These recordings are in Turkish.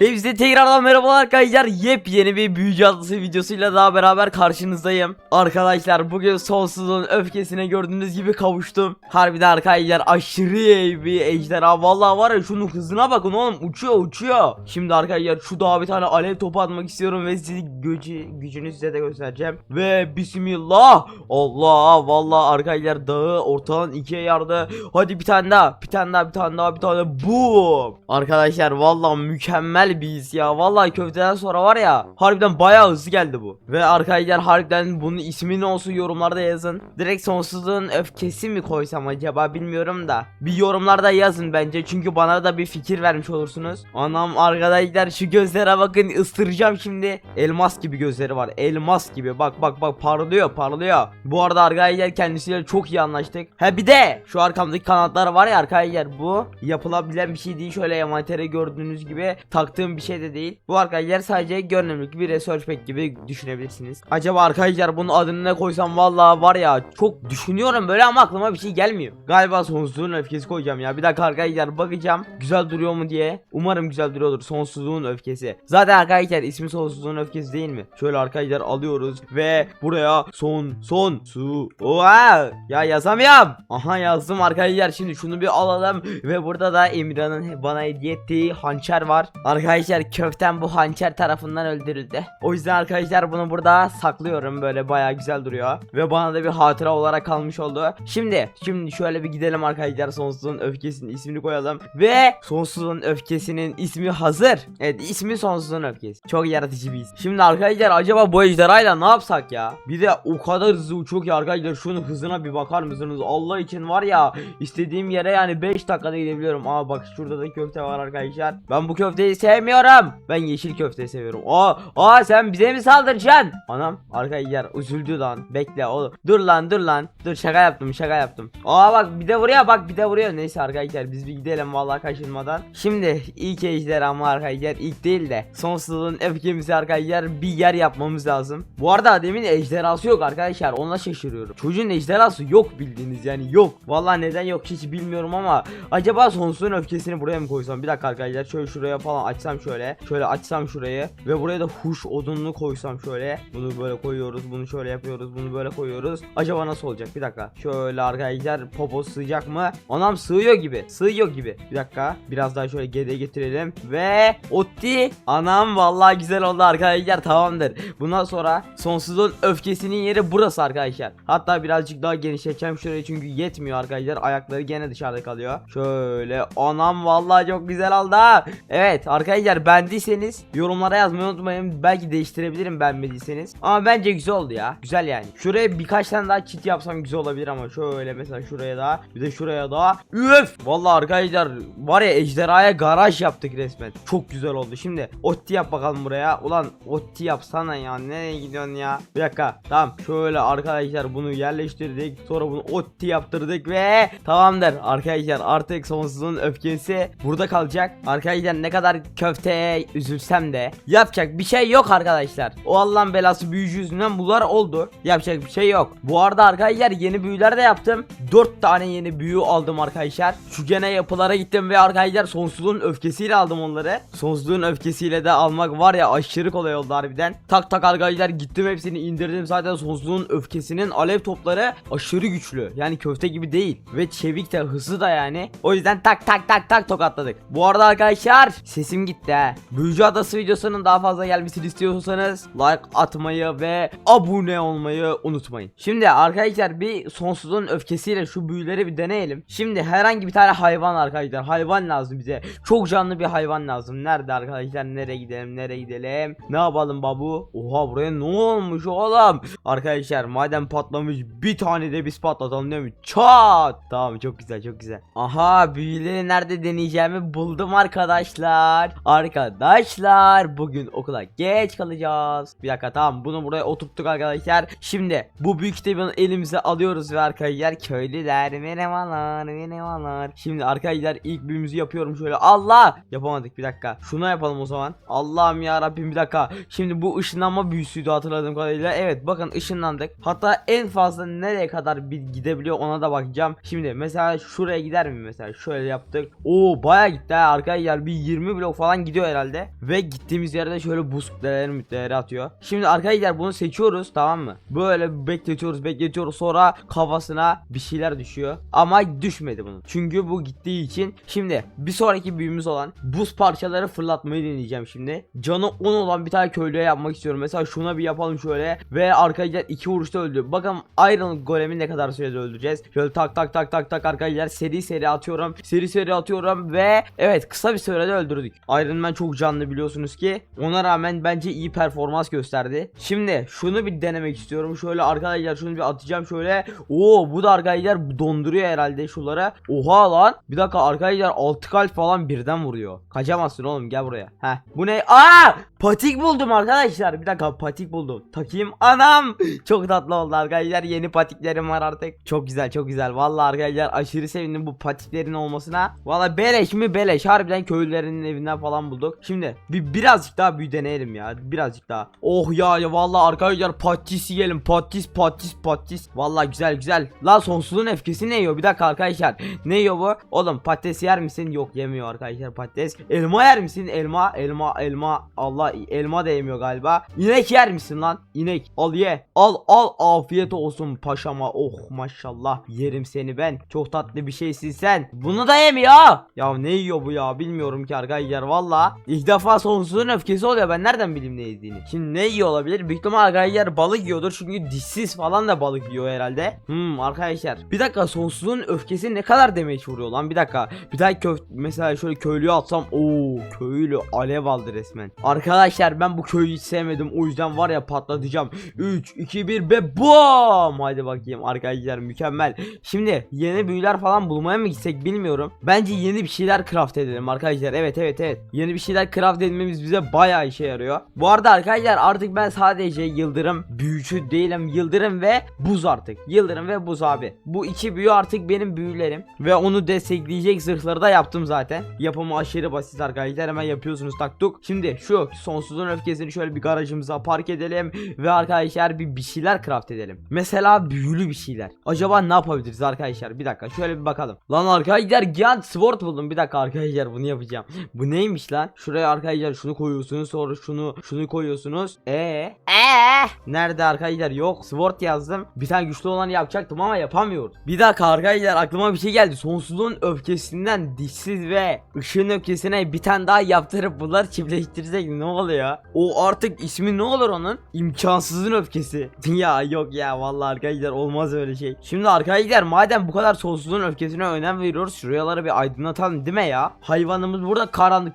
Hepsi tekrardan merhabalar arkadaşlar. Yepyeni bir büyücü adlısı videosuyla daha beraber karşınızdayım. Arkadaşlar bugün sonsuzluğun öfkesine gördüğünüz gibi kavuştum. Harbiden arkadaşlar aşırı iyi bir ejderha. Vallahi var ya şunun hızına bakın oğlum uçuyor uçuyor. Şimdi arkadaşlar şu dağa bir tane alev topu atmak istiyorum ve sizi gücü, gücünü size de göstereceğim. Ve bismillah. Allah vallahi arkadaşlar dağı ortadan ikiye yardı. Hadi bir tane daha bir tane daha bir tane daha bir tane boom. Arkadaşlar vallahi mükemmel bir his ya. Vallahi köfteden sonra var ya harbiden bayağı hızlı geldi bu. Ve arkadaşlar harbiden bunun ismi ne olsun yorumlarda yazın. Direkt sonsuzluğun öfkesi mi koysam acaba bilmiyorum da. Bir yorumlarda yazın bence çünkü bana da bir fikir vermiş olursunuz. Anam arkadaşlar şu gözlere bakın ısıracağım şimdi. Elmas gibi gözleri var. Elmas gibi bak bak bak parlıyor parlıyor. Bu arada arkadaşlar kendisiyle çok iyi anlaştık. Ha bir de şu arkamdaki kanatlar var ya arkadaşlar bu yapılabilen bir şey değil. Şöyle envantere gördüğünüz gibi taktığım bir şey de değil. Bu arkadaşlar sadece görünümlük bir research pack gibi düşünebilirsiniz. Acaba arkadaşlar bunun adını ne koysam vallahi var ya çok düşünüyorum böyle ama aklıma bir şey gelmiyor. Galiba sonsuzluğun öfkesi koyacağım ya. Bir dakika arkadaşlar bakacağım güzel duruyor mu diye. Umarım güzel duruyordur sonsuzluğun öfkesi. Zaten arkadaşlar ismi sonsuzluğun öfkesi değil mi? Şöyle arkadaşlar alıyoruz ve buraya son son su. Oha! Ya yazamıyorum. Aha yazdım arkadaşlar. Şimdi şunu bir alalım ve burada da Emirhan'ın bana hediye ettiği hançer var. Arkadaşlar köften bu hançer tarafından öldürüldü. O yüzden arkadaşlar bunu burada saklıyorum böyle baya güzel duruyor ve bana da bir hatıra olarak kalmış oldu. Şimdi şimdi şöyle bir gidelim arkadaşlar sonsuzluğun öfkesinin ismini koyalım ve sonsuzluğun öfkesinin ismi hazır. Evet ismi sonsuzluğun öfkesi. Çok yaratıcı bir isim. Şimdi arkadaşlar acaba bu ejderhayla ne yapsak ya? Bir de o kadar hızlı uçuyor ki arkadaşlar şunun hızına bir bakar mısınız? Allah için var ya istediğim yere yani 5 dakikada gidebiliyorum. Aa bak şurada da köfte var arkadaşlar. Ben bu köfteyi sevmiyorum. Ben yeşil köfteyi seviyorum. Aa, aa sen bize mi saldıracaksın? Anam arkadaşlar üzüldü lan. Bekle oğlum. Dur lan dur lan. Dur şaka yaptım şaka yaptım. Aa bak bir de vuruyor bak bir de vuruyor. Neyse arkadaşlar biz bir gidelim vallahi kaçırmadan. Şimdi ilk ejderha arkadaşlar ilk değil de sonsuzluğun öfkemizi arkadaşlar bir yer yapmamız lazım. Bu arada demin ejderhası yok arkadaşlar. Ona şaşırıyorum. Çocuğun ejderhası yok bildiğiniz yani yok. Vallahi neden yok hiç bilmiyorum ama acaba sonsuzluğun öfkesini buraya mı koysam? Bir dakika arkadaşlar şöyle şuraya falan açsam şöyle. Şöyle açsam şurayı ve buraya da huş odununu koysam şöyle. Bunu böyle koyuyoruz. Bunu şöyle yapıyoruz. Bunu böyle koyuyoruz. Acaba nasıl olacak? Bir dakika. Şöyle arkadaşlar popo sığacak mı? Anam sığıyor gibi. Sığıyor gibi. Bir dakika. Biraz daha şöyle geriye getirelim ve otti. Anam vallahi güzel oldu arkadaşlar. Tamamdır. Bundan sonra sonsuzluğun öfkesinin yeri burası arkadaşlar. Hatta birazcık daha genişleteceğim şurayı çünkü yetmiyor arkadaşlar. Ayakları gene dışarıda kalıyor. Şöyle anam vallahi çok güzel oldu. Evet arkadaşlar beğendiyseniz yorumlara yazmayı unutmayın. Belki değiştirebilirim beğenmediyseniz. Ama bence güzel oldu ya. Güzel yani. Şuraya birkaç tane daha çit yapsam güzel olabilir ama şöyle mesela şuraya da bir de şuraya da. Üf! Vallahi arkadaşlar var ya ejderhaya garaj yaptık resmen. Çok güzel oldu. Şimdi otti yap bakalım buraya. Ulan otti yapsana ya. Nereye gidiyorsun ya? Bir dakika. Tamam. Şöyle arkadaşlar bunu yerleştirdik. Sonra bunu otti yaptırdık ve tamamdır. Arkadaşlar artık sonsuzluğun öfkesi burada kalacak. Arkadaşlar ne kadar köfteye üzülsem de yapacak bir şey yok arkadaşlar. O Allah'ın belası büyücü yüzünden bunlar oldu. Yapacak bir şey yok. Bu arada arkadaşlar yeni büyüler de yaptım. 4 tane yeni büyü aldım arkadaşlar. Şu gene yapılara gittim ve arkadaşlar sonsuzluğun öfkesiyle aldım onları. Sonsuzluğun öfkesiyle de almak var ya aşırı kolay oldu harbiden. Tak tak arkadaşlar gittim hepsini indirdim. Zaten sonsuzluğun öfkesinin alev topları aşırı güçlü. Yani köfte gibi değil. Ve çevik de hızlı da yani. O yüzden tak tak tak tak tokatladık. Bu arada arkadaşlar sesim gitti ha. Büyücü Adası videosunun daha fazla gelmesini istiyorsanız like atmayı ve abone olmayı unutmayın. Şimdi arkadaşlar bir sonsuzluğun öfkesiyle şu büyüleri bir deneyelim. Şimdi herhangi bir tane hayvan arkadaşlar. Hayvan lazım bize. Çok canlı bir hayvan lazım. Nerede arkadaşlar? Nereye gidelim? Nereye gidelim? Ne yapalım babu? Oha buraya ne olmuş oğlum? Arkadaşlar madem patlamış bir tane de biz patlatalım değil mi? Çat! Tamam çok güzel çok güzel. Aha büyüleri nerede deneyeceğimi buldum arkadaşlar. Arkadaşlar bugün okula geç kalacağız. Bir dakika tamam bunu buraya oturttuk arkadaşlar. Şimdi bu büyük kitabını elimize alıyoruz ve arkadaşlar köylüler merhabalar merhabalar. Şimdi arkadaşlar ilk büyümüzü yapıyorum şöyle. Allah! Yapamadık bir dakika. Şuna yapalım o zaman. Allah'ım ya Rabbim bir dakika. Şimdi bu ışınlanma büyüsüydü hatırladığım kadarıyla. Evet bakın ışınlandık. Hatta en fazla nereye kadar bir gidebiliyor ona da bakacağım. Şimdi mesela şuraya gider mi mesela? Şöyle yaptık. Oo baya gitti ha arkadaşlar bir 20 blok falan falan gidiyor herhalde. Ve gittiğimiz yerde şöyle buz kütleleri mütleleri atıyor. Şimdi arkadaşlar bunu seçiyoruz tamam mı? Böyle bekletiyoruz bekletiyoruz sonra kafasına bir şeyler düşüyor. Ama düşmedi bunun. Çünkü bu gittiği için. Şimdi bir sonraki büyümüz olan buz parçaları fırlatmayı deneyeceğim şimdi. Canı 10 olan bir tane köylüye yapmak istiyorum. Mesela şuna bir yapalım şöyle. Ve arkadaşlar iki vuruşta öldü. Bakın Iron Golem'i ne kadar sürede öldüreceğiz. Şöyle tak tak tak tak tak arkadaşlar seri seri atıyorum. Seri seri atıyorum ve evet kısa bir sürede öldürdük. Iron Man çok canlı biliyorsunuz ki. Ona rağmen bence iyi performans gösterdi. Şimdi şunu bir denemek istiyorum. Şöyle arkadaşlar şunu bir atacağım şöyle. Oo bu da arkadaşlar donduruyor herhalde şulara. Oha lan. Bir dakika arkadaşlar 6 kalp falan birden vuruyor. Kaçamazsın oğlum gel buraya. Heh. Bu ne? Aa! Patik buldum arkadaşlar. Bir dakika patik buldum. Takayım. Anam. Çok tatlı oldu arkadaşlar. Yeni patiklerim var artık. Çok güzel çok güzel. Vallahi arkadaşlar aşırı sevindim bu patiklerin olmasına. Vallahi beleş mi beleş. Harbiden köylülerinin evinden falan bulduk. Şimdi bir birazcık daha büyü deneyelim ya. Birazcık daha. Oh ya ya vallahi arkadaşlar patis yiyelim. Patis patis patis. Vallahi güzel güzel. Lan sonsuzluğun öfkesi ne yiyor? Bir dakika arkadaşlar. Ne yiyor bu? Oğlum patates yer misin? Yok yemiyor arkadaşlar patates. Elma yer misin? Elma elma elma. Allah elma da yemiyor galiba. İnek yer misin lan? İnek. Al ye. Al al afiyet olsun paşama. Oh maşallah. Yerim seni ben. Çok tatlı bir şeysin sen. Bunu da yemiyor. Ya ne yiyor bu ya? Bilmiyorum ki arkadaşlar valla. İlk defa sonsuzun öfkesi oluyor. Ben nereden bileyim ne yediğini? Şimdi ne yiyor olabilir? Büyük ihtimal arkadaşlar balık yiyordur. Çünkü dişsiz falan da balık yiyor herhalde. Hmm arkadaşlar. Bir dakika sonsuzun öfkesi ne kadar damage vuruyor lan? Bir dakika. Bir daha kö mesela şöyle köylüye atsam. Oo köylü alev aldı resmen. Arkadaşlar ben bu köyü hiç sevmedim. O yüzden var ya patlatacağım. 3 2 1 ve bom. Hadi bakayım arkadaşlar mükemmel. Şimdi yeni büyüler falan bulmaya mı gitsek bilmiyorum. Bence yeni bir şeyler craft edelim arkadaşlar. Evet evet evet. Yeni bir şeyler craft etmemiz bize bayağı işe yarıyor. Bu arada arkadaşlar artık ben sadece yıldırım büyücü değilim. Yıldırım ve buz artık. Yıldırım ve buz abi. Bu iki büyü artık benim büyülerim. Ve onu destekleyecek zırhları da yaptım zaten. Yapımı aşırı basit arkadaşlar. Hemen yapıyorsunuz taktuk. Şimdi şu sonsuzun öfkesini şöyle bir garajımıza park edelim. Ve arkadaşlar bir, bir şeyler craft edelim. Mesela büyülü bir şeyler. Acaba ne yapabiliriz arkadaşlar? Bir dakika şöyle bir bakalım. Lan arkadaşlar Giant Sword buldum. Bir dakika arkadaşlar bunu yapacağım. Bu neymiş lan? Şuraya arkadaşlar şunu koyuyorsunuz sonra şunu şunu koyuyorsunuz. E ee? Nerede arkadaşlar? Yok. Sword yazdım. Bir tane güçlü olanı yapacaktım ama yapamıyorum. Bir dakika arkadaşlar aklıma bir şey geldi. Sonsuzluğun öfkesinden dişsiz ve ışığın öfkesine bir tane daha yaptırıp bunları çiftleştirsek ne oluyor? O artık ismi ne olur onun? İmkansızın öfkesi. ya yok ya vallahi arkadaşlar olmaz öyle şey. Şimdi arkadaşlar madem bu kadar sonsuzluğun öfkesine önem veriyoruz şuraları bir aydınlatalım değil mi ya? Hayvanımız burada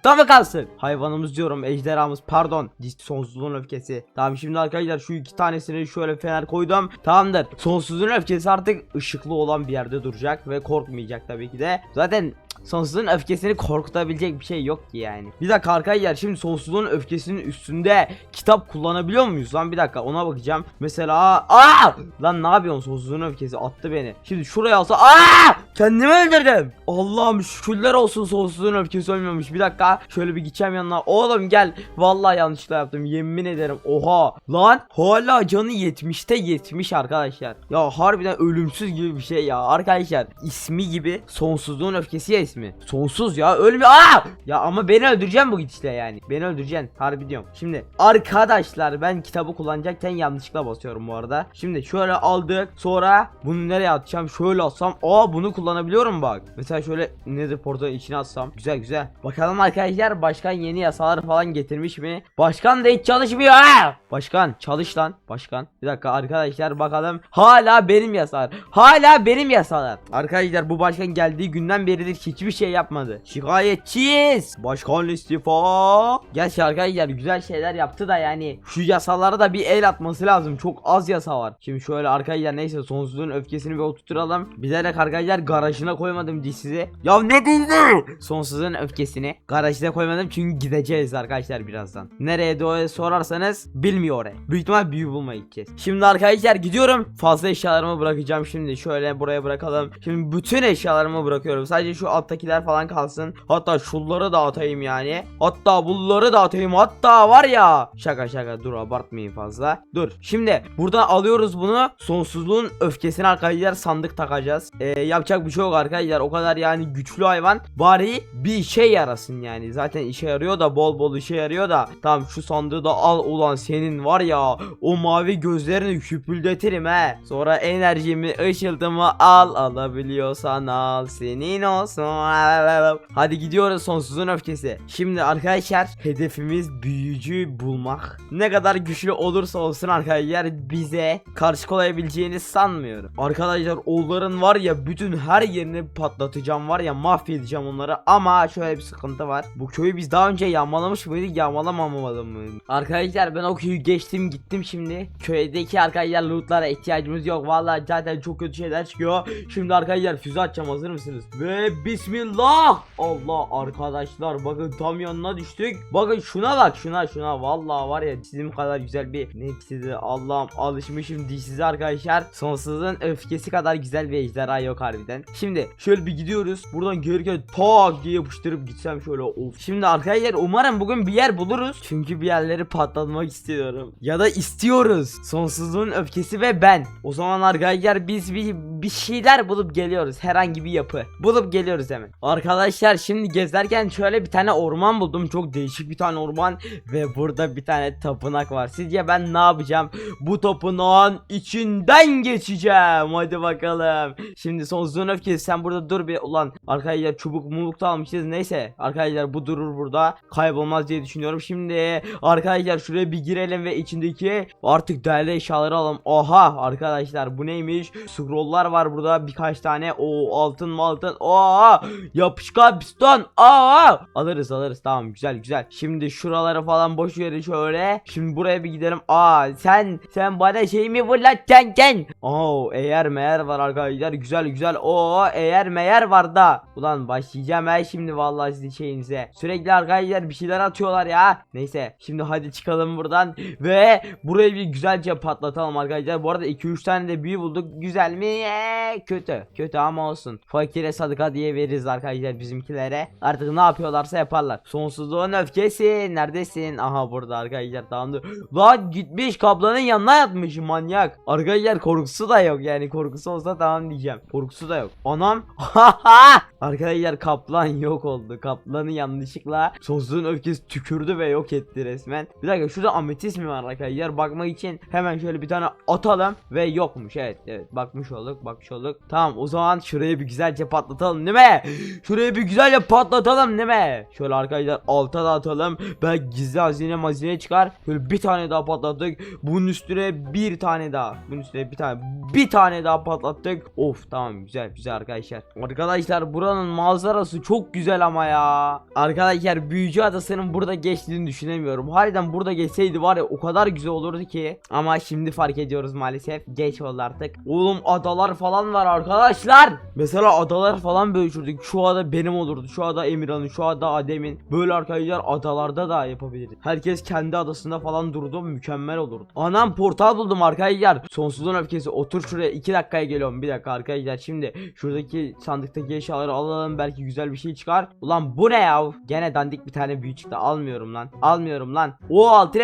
karanlıkta mı kalsın? Hayvanımız diyorum ejderhamız pardon. Sonsuzluğun öfkesi. Tamam şimdi arkadaşlar şu iki tanesini şöyle fener koydum. Tamamdır. Sonsuzluğun öfkesi artık ışıklı olan bir yerde duracak ve korkmayacak tabii ki de. Zaten Sonsuzluğun öfkesini korkutabilecek bir şey yok ki yani. Bir dakika arkadaşlar şimdi sonsuzluğun öfkesinin üstünde kitap kullanabiliyor muyuz lan bir dakika ona bakacağım. Mesela aa lan ne yapıyorsun sonsuzluğun öfkesi attı beni. Şimdi şuraya alsa aa kendimi öldürdüm. Allah'ım şükürler olsun sonsuzluğun öfkesi ölmemiş. Bir dakika şöyle bir gideceğim yanına. Oğlum gel. Vallahi yanlışlıkla yaptım yemin ederim. Oha lan hala canı 70'te 70 arkadaşlar. Ya harbiden ölümsüz gibi bir şey ya arkadaşlar. ismi gibi sonsuzluğun öfkesi ya ismi. Sonsuz ya ölmüyor. Aa! Ya ama beni öldüreceğim bu gidişle yani. Beni öldüreceksin. Harbi diyorum. Şimdi arkadaşlar ben kitabı kullanacakken yanlışlıkla basıyorum bu arada. Şimdi şöyle aldık. Sonra bunu nereye atacağım? Şöyle atsam. Aa bunu kullanabiliyorum bak. Mesela şöyle nether portalın içine atsam. Güzel güzel. Bakalım arkadaşlar başkan yeni yasalar falan getirmiş mi? Başkan da hiç çalışmıyor ha. Başkan çalış lan. Başkan. Bir dakika arkadaşlar bakalım. Hala benim yasalar. Hala benim yasalar. Arkadaşlar bu başkan geldiği günden beridir hiçbir şey yapmadı. Şikayetçiyiz. Başkan istifa. Gerçi arkadaşlar güzel şeyler yaptı da yani şu yasalara da bir el atması lazım. Çok az yasa var. Şimdi şöyle arkadaşlar neyse sonsuzluğun öfkesini bir oturturalım. Bilerek arkadaşlar garajına koymadım dişsizi. Ya ne dedi? Sonsuzluğun öfkesini garajına koymadım çünkü gideceğiz arkadaşlar birazdan. Nereye doğru sorarsanız bilmiyor oraya. Büyük ihtimal büyü bulmaya gideceğiz. Şimdi arkadaşlar gidiyorum. Fazla eşyalarımı bırakacağım şimdi. Şöyle buraya bırakalım. Şimdi bütün eşyalarımı bırakıyorum. Sadece şu alttaki alttakiler falan kalsın. Hatta şunları da yani. Hatta bunları da. Hatta var ya. Şaka şaka dur abartmayın fazla. Dur. Şimdi buradan alıyoruz bunu. Sonsuzluğun öfkesini arkadaşlar sandık takacağız. Ee, yapacak bir şey yok arkadaşlar. O kadar yani güçlü hayvan. Bari bir işe yarasın yani. Zaten işe yarıyor da bol bol işe yarıyor da. Tamam şu sandığı da al ulan senin var ya. O mavi gözlerini küpüldetirim he. Sonra enerjimi ışıltımı al alabiliyorsan al senin olsun. Hadi gidiyoruz sonsuzun öfkesi. Şimdi arkadaşlar hedefimiz büyücü bulmak. Ne kadar güçlü olursa olsun arkadaşlar bize karşı kolabileceğini sanmıyorum. Arkadaşlar onların var ya bütün her yerini patlatacağım var ya mahvedeceğim onları ama şöyle bir sıkıntı var. Bu köyü biz daha önce yağmalamış mıydık yağmalamamalı mı? Arkadaşlar ben o köyü geçtim gittim şimdi. Köydeki arkadaşlar lootlara ihtiyacımız yok. Vallahi zaten çok kötü şeyler çıkıyor. Şimdi arkadaşlar füze atacağım hazır mısınız? Ve bismillah. Allah arkadaşlar bakın tam yanına düştük. Bakın şuna bak şuna şuna. Vallahi var ya sizin kadar güzel bir ne size Allah'ım alışmışım dişsize arkadaşlar. Sonsuzun öfkesi kadar güzel bir ejderha yok harbiden. Şimdi şöyle bir gidiyoruz. Buradan gelirken tak diye yapıştırıp gitsem şöyle of. Şimdi arkadaşlar umarım bugün bir yer buluruz. Çünkü bir yerleri patlatmak istiyorum. Ya da istiyoruz. Sonsuzluğun öfkesi ve ben. O zaman arkadaşlar biz bir, bir şeyler bulup geliyoruz. Herhangi bir yapı. Bulup geliyoruz hemen. Arkadaşlar şimdi gezerken şöyle bir tane orman buldum. Çok değişik bir tane orman. Ve burada bir tane tapınak var. Sizce ben ne yapacağım? Bu tapınağın içinden geçeceğim. Hadi bakalım. Şimdi sonsuzluğun öfkesi sen burada dur bir. Ulan arkadaşlar çubuk mumuk da almışız. Neyse arkadaşlar bu durur burada. Kaybolmaz diye düşünüyorum. Şimdi arkadaşlar şuraya bir girelim ve içindeki artık değerli eşyaları alalım. Oha arkadaşlar bu neymiş? Scrolllar var burada birkaç tane. O altın mı altın. Yapışkan piston. Aa alırız alırız tamam güzel güzel. Şimdi şuraları falan boş verin şöyle. Şimdi buraya bir gidelim. Aa sen sen bana şey mi fırlatacaksın sen? Oo eğer meğer var arkadaşlar güzel güzel. Oo eğer meğer var da. Ulan başlayacağım ben şimdi vallahi sizin şeyinize. Sürekli arkadaşlar bir şeyler atıyorlar ya. Neyse şimdi hadi çıkalım buradan ve burayı bir güzelce patlatalım arkadaşlar. Bu arada 2-3 tane de büyü bulduk. Güzel mi? Ee, kötü. Kötü ama olsun. Fakire sadaka diye veririz arkadaşlar bizimkilere. Artık ne yapıyorlarsa yaparlar. Sonsuzluğun öfkesi. Neredesin? Aha burada arkadaşlar tamam dur. Lan gitmiş kaplanın yanına yatmış manyak. Arkadaşlar korkusu da yok yani korkusu olsa tamam diyeceğim. Korkusu da yok. Anam. arkadaşlar kaplan yok oldu. Kaplanı yanlışlıkla sonsuzluğun öfkesi tükürdü ve yok etti resmen. Bir dakika şurada ametist mi var arkadaşlar? Bakmak için hemen şöyle bir tane atalım ve yokmuş. Evet evet bakmış olduk bakmış olduk. Tamam o zaman şurayı bir güzelce patlatalım değil mi? Şurayı bir güzelce patlatalım değil mi? Şöyle arkadaşlar alta da atalım. Belki gizli hazine mazine çıkar. Şöyle bir tane daha patlattık. Bunun üstüne bir tane daha. Bunun üstüne bir tane bir tane daha patlattık. Of tamam güzel güzel arkadaşlar. Arkadaşlar buranın manzarası çok güzel ama ya. Arkadaşlar büyücü adasının burada geçtiğini düşünemiyorum. Harbiden burada geçseydi var ya o kadar güzel olurdu ki. Ama şimdi fark ediyoruz maalesef. Geç oldu artık. Oğlum adalar falan var arkadaşlar. Mesela adalar falan bölüşürdük. Şu ada benim olurdu. Şu ada Emirhan'ın. Şu ada Adem'in. Böyle arkadaşlar adalarda da yapabiliriz. Herkes kendi adasında falan durdu. Mükemmel olurdu. Anam portal buldum arkadaşlar. Sonsuzluğun öfkesi. Otur şuraya. 2 dakikaya geliyorum. Bir dakika arkadaşlar. Şimdi şuradaki sandıktaki eşyaları alalım. Belki güzel bir şey çıkar. Ulan bu ne ya? Gene dandik bir tane büyü çıktı. Almıyorum lan. Almıyorum lan. O altın.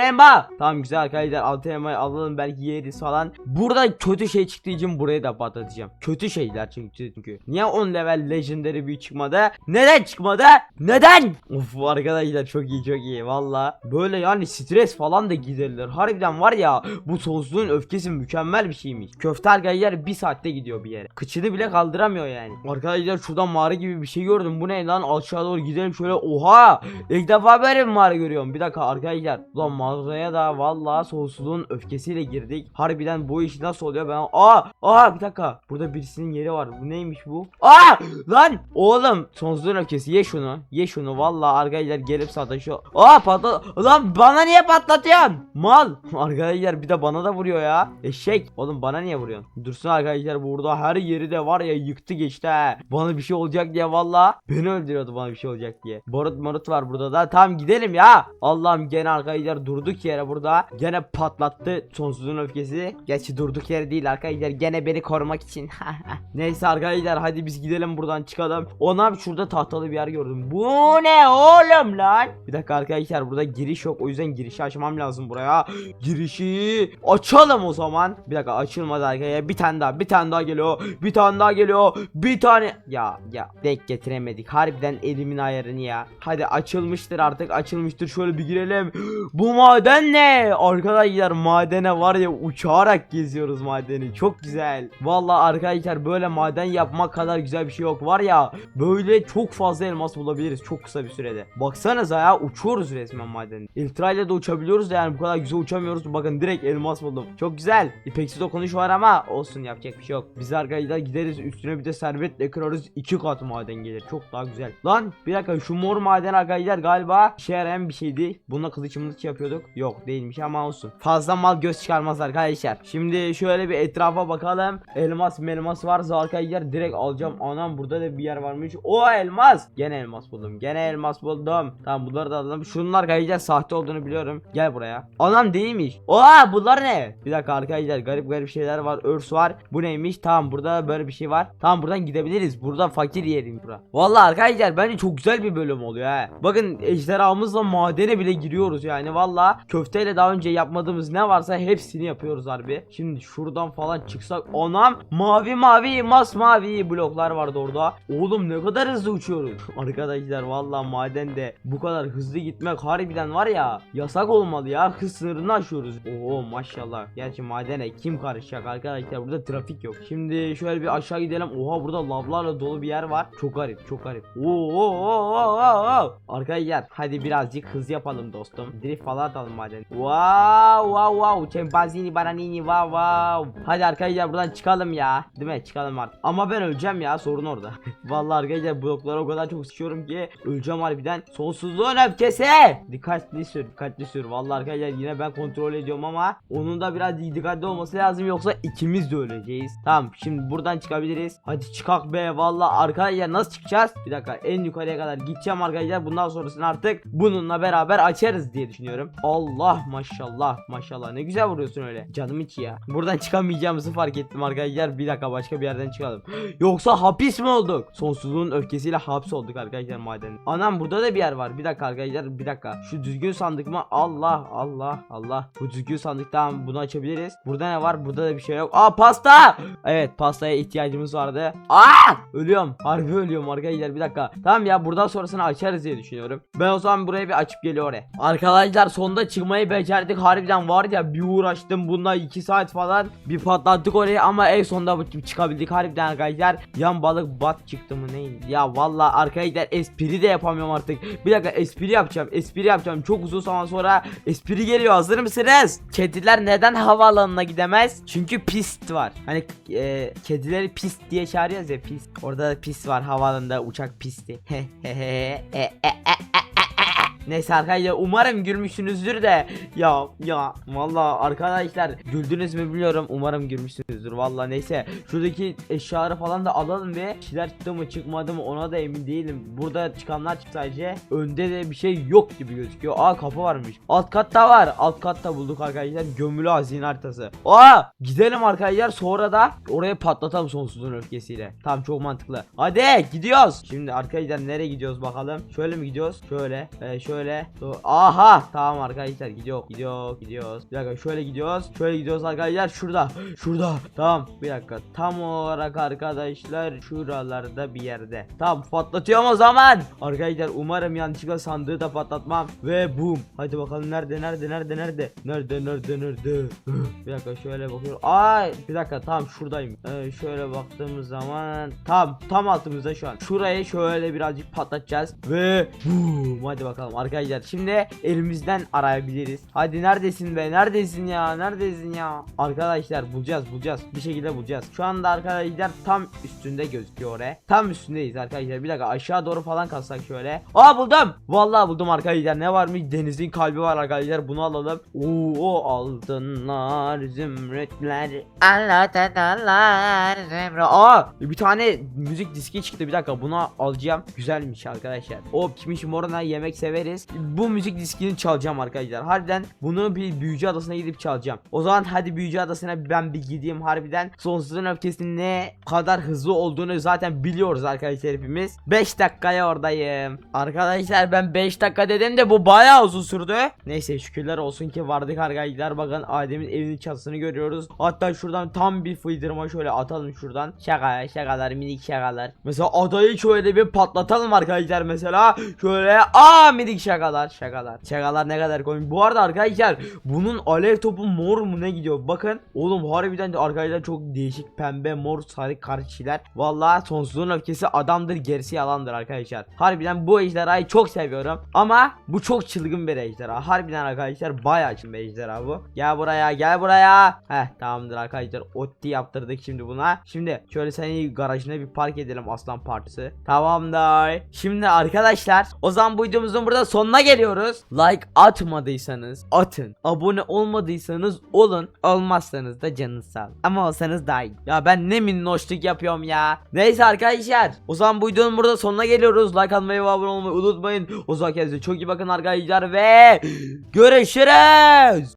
Tamam güzel arkadaşlar. Altın elmayı alalım. Belki yeriz falan. Burada kötü şey çıktığı için burayı da patlatacağım. Kötü şeyler çünkü. çünkü. Niye 10 level legendary büyü çıkmadı? Neden çıkmadı? Neden? Of arkadaşlar çok iyi çok iyi. Valla. Böyle yani stres falan da giderilir. Harbiden var ya bu sonsuzluğun öfkesi mükemmel bir şeymiş. Köfte arkadaşlar bir saatte gidiyor bir yere. Kıçını bile kaldıramıyor yani. Arkadaşlar şuradan mağara gibi bir şey gördüm. Bu ne lan? Aşağı doğru gidelim şöyle. Oha! İlk defa böyle bir mağara görüyorum. Bir dakika arkadaşlar. Ulan mağaraya da valla sonsuzluğun öfkesiyle girdik. Harbiden bu iş nasıl oluyor ben? Aa! Aa bir dakika. Burada birisinin yeri var. Bu neymiş bu? Aa! Lan! Oğlum sonsuzluğun öfkesi ye şunu. Ye şunu. Valla arkadaşlar gelip sataşıyor. Aa patla. Lan bana niye patlatıyorsun? Mal. Arkadaşlar bir de bana da vuruyor ya. Eşek. Oğlum bana niye vuruyorsun? Dursun arkadaşlar burada her yeri de var ya yıktı geçti he. Bana bir şey olacak olacak diye valla beni öldürüyordu bana bir şey olacak diye. Barut marut var burada da. Tamam gidelim ya. Allah'ım gene arkadaşlar durduk yere burada. Gene patlattı sonsuzun öfkesi. Gerçi durduk yere değil arkadaşlar. Gene beni korumak için. Neyse arkadaşlar hadi biz gidelim buradan çıkalım. Ona şurada tahtalı bir yer gördüm. Bu ne oğlum lan? Bir dakika arkadaşlar burada giriş yok. O yüzden girişi açmam lazım buraya. Girişi açalım o zaman. Bir dakika açılmadı arkadaşlar. Bir tane daha bir tane daha geliyor. Bir tane daha geliyor. Bir tane. Ya ya denk getiremedik. Harbiden elimin ayarını ya. Hadi açılmıştır artık açılmıştır. Şöyle bir girelim. Bu maden ne? Arkadaşlar madene var ya uçarak geziyoruz madeni. Çok güzel. Vallahi arkadaşlar böyle maden yapmak kadar güzel bir şey yok. Var ya böyle çok fazla elmas bulabiliriz çok kısa bir sürede. Baksanıza ya uçuyoruz resmen madeni. Ultra ile de uçabiliyoruz da yani bu kadar güzel uçamıyoruz. Bakın direkt elmas buldum. Çok güzel. İpeksi dokunuş var ama olsun yapacak bir şey yok. Biz arkadaşlar gideriz üstüne bir de servetle kırarız. iki kat maden gelir. Çok daha güzel. Lan bir dakika şu mor maden arkadaşlar galiba işe yarayan bir şeydi. Bununla kılıç mılıç yapıyorduk. Yok değilmiş ama olsun. Fazla mal göz çıkarmaz arkadaşlar. Şimdi şöyle bir etrafa bakalım. Elmas melmas varsa arkadaşlar direkt alacağım. Anam burada da bir yer varmış. O elmas. Gene elmas buldum. Gene elmas buldum. Tamam bunları da alalım. Şunlar arkadaşlar sahte olduğunu biliyorum. Gel buraya. Anam değilmiş. Oha bunlar ne? Bir dakika arkadaşlar garip garip şeyler var. Örs var. Bu neymiş? Tamam burada böyle bir şey var. Tamam buradan gidebiliriz. Burada fakir yerim bura. Vallahi arkadaşlar bence çok güzel bir bölüm oluyor ha. Bakın ejderhamızla madene bile giriyoruz yani. Vallahi köfteyle daha önce yapmadığımız ne varsa hepsini yapıyoruz harbi. Şimdi şuradan falan çıksak anam mavi mavi masmavi bloklar vardı orada. Oğlum ne kadar hızlı uçuyoruz. Arkadaşlar vallahi madende bu kadar hızlı gitmek harbiden var ya yasak olmalı ya. Hız sınırını aşıyoruz. Oo maşallah. Gerçi madene kim karışacak arkadaşlar burada trafik yok. Şimdi şöyle bir aşağı gidelim. Oha burada lavlarla dolu bir yer var. Çok garip çok garip. Oo. Arkadaşlar hadi birazcık hız yapalım dostum. Drift falan atalım maden. Wow wow wow. Çempazini baranini wow wow. Hadi arkadaşlar buradan çıkalım ya. Değil mi? Çıkalım artık. Ama ben öleceğim ya sorun orada. Vallahi arkadaşlar bloklara o kadar çok sıkıyorum ki öleceğim harbiden. Sonsuzluğun öfkesi. Dikkatli sür, dikkatli sür. Vallahi arkadaşlar yine ben kontrol ediyorum ama onun da biraz dikkatli olması lazım yoksa ikimiz de öleceğiz. Tamam şimdi buradan çıkabiliriz. Hadi çıkak be vallahi arkadaşlar nasıl çıkacağız? Bir dakika en yukarıya kadar gideceğim arkadaşlar. Bundan sonrasını artık bununla beraber açarız diye düşünüyorum. Allah maşallah maşallah ne güzel vuruyorsun öyle. Canım içi ya. Buradan çıkamayacağımızı fark ettim arkadaşlar. Bir dakika başka bir yerden çıkalım. Yoksa hapis mi olduk? Sonsuzluğun öfkesiyle hapis olduk arkadaşlar maden. Anam burada da bir yer var. Bir dakika arkadaşlar bir dakika. Şu düzgün sandık mı? Allah Allah Allah. Bu düzgün sandık tamam bunu açabiliriz. Burada ne var? Burada da bir şey yok. Aa pasta. Evet pastaya ihtiyacımız vardı. Aa ölüyorum. Harbi ölüyorum arkadaşlar bir dakika. Tamam ya buradan sonrasını açarız diye düşünüyorum. Ben o zaman buraya bir açıp geliyor oraya. Arkadaşlar sonunda çıkmayı becerdik. Harbiden var ya bir uğraştım bununla 2 saat falan. Bir patlattık orayı ama en sonunda çıkabildik harbiden arkadaşlar. Yan balık bat çıktı mı neydi? Ya valla arkadaşlar espri de yapamıyorum artık. Bir dakika espri yapacağım. Espri yapacağım. Çok uzun zaman sonra espri geliyor. Hazır mısınız? Kediler neden havaalanına gidemez? Çünkü pist var. Hani e, kedileri pist diye çağırıyoruz ya pist. Orada da pist var havaalanında uçak pisti. Neyse arkadaşlar umarım gülmüşsünüzdür de. Ya ya vallahi arkadaşlar güldünüz mü bilmiyorum. Umarım gülmüşsünüzdür vallahi neyse şuradaki eşyaları falan da alalım ve bir şeyler çıktı mı çıkmadı mı ona da emin değilim. Burada çıkanlar çıktı sadece. Önde de bir şey yok gibi gözüküyor. Aa kapı varmış. Alt katta var. Alt katta bulduk arkadaşlar. Gömülü hazine haritası. Aa gidelim arkadaşlar. Sonra da oraya patlatalım sonsuzluğun öfkesiyle. Tam çok mantıklı. Hadi gidiyoruz. Şimdi arkadaşlar nereye gidiyoruz bakalım? Şöyle mi gidiyoruz? Şöyle. E, şöyle Do- aha! Tamam arkadaşlar gidiyor gidiyor gidiyoruz. Bir dakika şöyle gidiyoruz şöyle gidiyoruz arkadaşlar. Şurada şurada. Tamam bir dakika. Tam olarak arkadaşlar şuralarda bir yerde. Tamam patlatıyorum o zaman. Arkadaşlar umarım yanlışlıkla sandığı da patlatmam. Ve boom. Hadi bakalım nerede nerede nerede nerede? Nerede nerede nerede? Bir dakika şöyle bakıyorum. Ay! Bir dakika tamam şuradayım. Ee, şöyle baktığımız zaman tam tam altımızda şu an. Şurayı şöyle birazcık patlatacağız. Ve boom. Hadi bakalım arkadaşlar. Şimdi elimizden arayabiliriz. Hadi neredesin be? Neredesin ya? Neredesin ya? Arkadaşlar bulacağız bulacağız. Bir şekilde bulacağız. Şu anda arkadaşlar tam üstünde gözüküyor oraya. Tam üstündeyiz arkadaşlar. Bir dakika aşağı doğru falan kalsak şöyle. Aa buldum. Vallahi buldum arkadaşlar. Ne varmış? Denizin kalbi var arkadaşlar. Bunu alalım. Oo altınlar, zümrütler. Anlatanlar zümrüt. Aa bir tane müzik diski çıktı. Bir dakika bunu alacağım. Güzelmiş arkadaşlar. O kimiş moruna yemek severiz. Bu müzik diskini çalacağım arkadaşlar. Harbiden bunu bir büyücü adasına gidip çalacağım. O zaman hadi büyücü adasına ben bir gideyim harbiden. Sonsuzun öfkesinin ne kadar hızlı olduğunu zaten biliyoruz arkadaşlar hepimiz. 5 dakikaya oradayım. Arkadaşlar ben 5 dakika dedim de bu bayağı uzun sürdü. Neyse şükürler olsun ki vardık arkadaşlar. Bakın Adem'in evinin çatısını görüyoruz. Hatta şuradan tam bir fıydırma şöyle atalım şuradan. Şaka şakalar minik şakalar. Mesela adayı şöyle bir patlatalım arkadaşlar mesela. Şöyle aa minik şakalar şakalar. Şakalar ne kadar komik. Bu arada arkadaşlar bunun alev topu mor mu ne gidiyor? Bakın oğlum harbiden de arkadaşlar çok değişik pembe mor sarı karışılar. Vallahi sonsuzluğun öfkesi adamdır gerisi yalandır arkadaşlar. Harbiden bu ejderhayı çok seviyorum. Ama bu çok çılgın bir ejderha. Harbiden arkadaşlar bayağı çılgın bir ejderha bu. Gel buraya gel buraya. Heh tamamdır arkadaşlar. Otti yaptırdık şimdi buna. Şimdi şöyle seni garajına bir park edelim aslan partisi. Tamamdır. Şimdi arkadaşlar o zaman bu videomuzun burada sonuna geliyoruz. Like atmadıysanız atın. Abone olmadıysanız olun. Olmazsanız da canınız sağ. Ama olsanız daha iyi. Ya ben ne minnoşluk yapıyorum ya. Neyse arkadaşlar. O zaman bu videonun burada sonuna geliyoruz. Like atmayı ve abone olmayı unutmayın. O zaman kendinize çok iyi bakın arkadaşlar ve görüşürüz.